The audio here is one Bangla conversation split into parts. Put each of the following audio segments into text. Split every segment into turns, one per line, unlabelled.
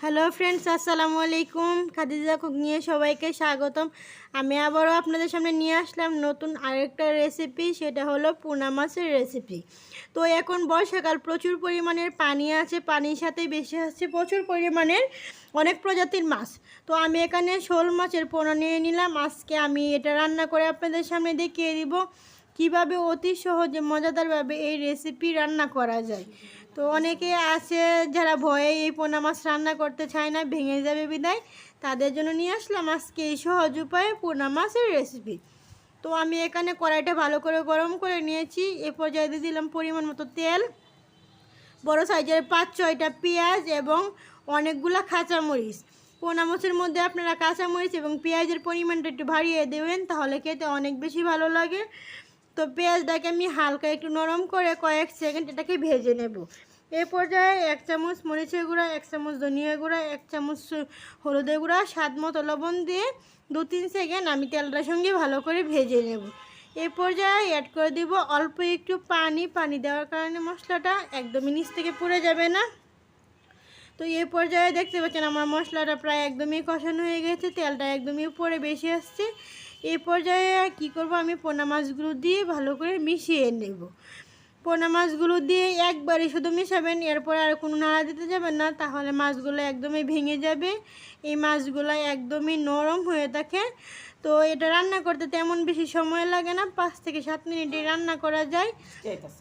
হ্যালো ফ্রেন্ডস আসসালামু আলাইকুম। খাদিজা কুক নিয়ে সবাইকে স্বাগতম। আমি আবারও আপনাদের সামনে নিয়ে আসলাম নতুন আরেকটা রেসিপি সেটা হলো পোনা মাছের রেসিপি তো এখন বর্ষাকাল, প্রচুর পরিমাণের পানি আছে। পানির সাথে বেশি আসছে প্রচুর পরিমাণের অনেক প্রজাতির মাছ। তো আমি এখানে শোল মাছের পোনা নিয়ে নিলাম। আজকে আমি এটা রান্না করে আপনাদের সামনে দেখিয়ে দিব। কীভাবে অতি সহজে, মজাদারভাবে এই রেসিপি রান্না করা যায়। তো অনেকে আছে যারা ভয়ে এই পোনা মাছ রান্না করতে চায় না, ভেঙে যাবে বিদায়। তাদের জন্য নিয়ে আসলাম আজকে এই সহজ উপায়ে পোনা মাছের রেসিপি তো আমি এখানে কড়াইটা ভালো করে গরম করে নিয়েছি। এ পর্যায়ে দিয়ে দিলাম পরিমাণ মতো তেল, বড় সাইজের পাঁচ ছয়টা পেঁয়াজ এবং অনেকগুলা কাঁচামরিচ। পোনা মাছের মধ্যে আপনারা কাঁচামরিচ এবং পেঁয়াজের পরিমাণটা একটু বাড়িয়ে দেবেন, তাহলে খেতে অনেক বেশি ভালো লাগে। তো পেঁয়াজটাকে আমি হালকা একটু নরম করে কয়েক সেকেন্ড এটাকে ভেজে নেব। এ পর্যায়ে এক চামচ মরিচের গুঁড়া, এক চামচ ধনিয়া গুঁড়া, এক চামচ হলুদের গুঁড়া, স্বাদ মতো লবণ দিয়ে দু তিন সেকেন্ড আমি তেলটার সঙ্গে ভালো করে ভেজে নেব। এ পর্যায়ে অ্যাড করে দিব অল্প একটু পানি। পানি দেওয়ার কারণে মশলাটা একদমই নিচ থেকে পুড়ে যাবে না। তো এ পর্যায়ে দেখতে পাচ্ছেন আমার মশলাটা প্রায় একদমই কষানো হয়ে গেছে, তেলটা একদমই উপরে বেশি আসছে। এই পর্যায়ে কী করব? আমি পোনা মাছগুলো দিয়ে ভালো করে মিশিয়ে নেব। পোনা মাছগুলো দিয়ে একবারে শুধু মিশাবেন এরপর আর কোনো নাড়া দিতে যাবেন না তাহলে মাছগুলো একদমই ভেঙে যাবে। এই মাছগুলো একদমই নরম হয়ে থাকে। তো এটা রান্না করতে তেমন বেশি সময় লাগে না পাঁচ থেকে সাত মিনিটে রান্না করা যায়।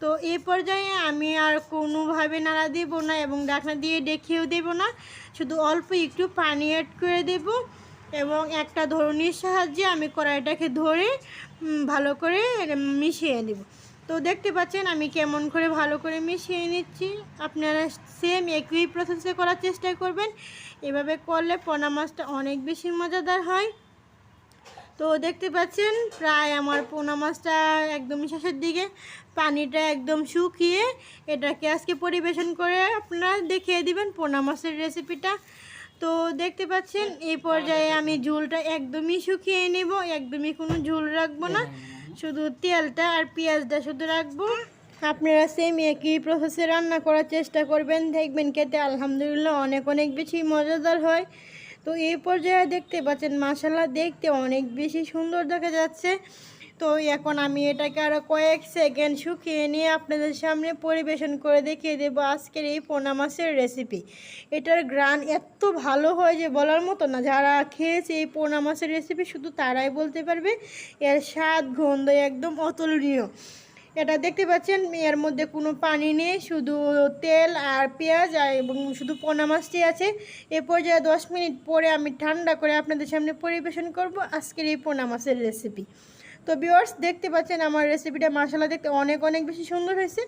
তো এই পর্যায়ে আমি আর কোনোভাবে নাড়া দেব না এবং ডাকনা দিয়ে ডেকেও দেব না শুধু অল্প একটু পানি অ্যাড করে দেব। এবং একটা ধরনির সাহায্যে আমি কড়াইটাকে ধরে ভালো করে মিশিয়ে নেব। তো দেখতে পাচ্ছেন আমি কেমন করে ভালো করে মিশিয়ে নিচ্ছি। আপনারা সেম একই প্রসেসে করার চেষ্টা করবেন। এভাবে করলে পোনা মাছটা অনেক বেশি মজাদার হয়। তো দেখতে পাচ্ছেন প্রায় আমার পোনা মাছটা একদমই শেষের দিকে। পানিটা একদম শুকিয়ে এটাকে আজকে পরিবেশন করে আপনারা দেখিয়ে দিবেন পোনা মাছের রেসিপিটা দেখতে পাচ্ছেন? এই পর্যায়ে আমি ঝোলটা একদমই শুকিয়ে নেব, একদমই কোনো ঝোল রাখব না। শুধু তেলটা আর পেঁয়াজটা শুধু রাখব। আপনারা সেম একই প্রসেসে রান্না করার চেষ্টা করবেন। দেখবেন খেতে আলহামদুলিল্লাহ অনেক অনেক বেশি মজাদার হয়। তো এই পর্যায়ে দেখতে পাচ্ছেন মশালা দেখতে অনেক বেশি সুন্দর দেখা যাচ্ছে। তো এখন আমি এটাকে আরও কয়েক সেকেন্ড শুকিয়ে নিয়ে আপনাদের সামনে পরিবেশন করে দেখিয়ে দেবো আজকের এই পোনা মাছের রেসিপি এটার গ্রান এত ভালো হয় যে বলার মতো না, যারা খেয়েছে এই পোনা মাছের রেসিপি শুধু তারাই বলতে পারবে, এর স্বাদ, গন্ধ একদম অতুলনীয়। এটা দেখতে পাচ্ছেন, এর মধ্যে কোনো পানি নেই, শুধু তেল আর পেঁয়াজ আর এবং শুধু পোনা মাছটি আছে। এ পর্যায়ে দশ মিনিট পরে আমি ঠান্ডা করে আপনাদের সামনে পরিবেশন করব আজকের এই পোনা মাছের রেসিপি তো বিওয়ার্স দেখতে পাচ্ছেন আমার রেসিপিটা মশলা দেখতে অনেক অনেক বেশি সুন্দর হয়েছে।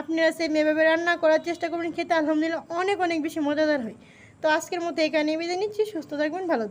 আপনারা সেই মেভাবে রান্না করার চেষ্টা করবেন, খেতে আলহামদুলিল্লাহ অনেক অনেক বেশি মজাদার হয়। তো আজকের মতো এখানে বিদায় নিচ্ছি, সুস্থ থাকবেন, ভালো থাকবেন।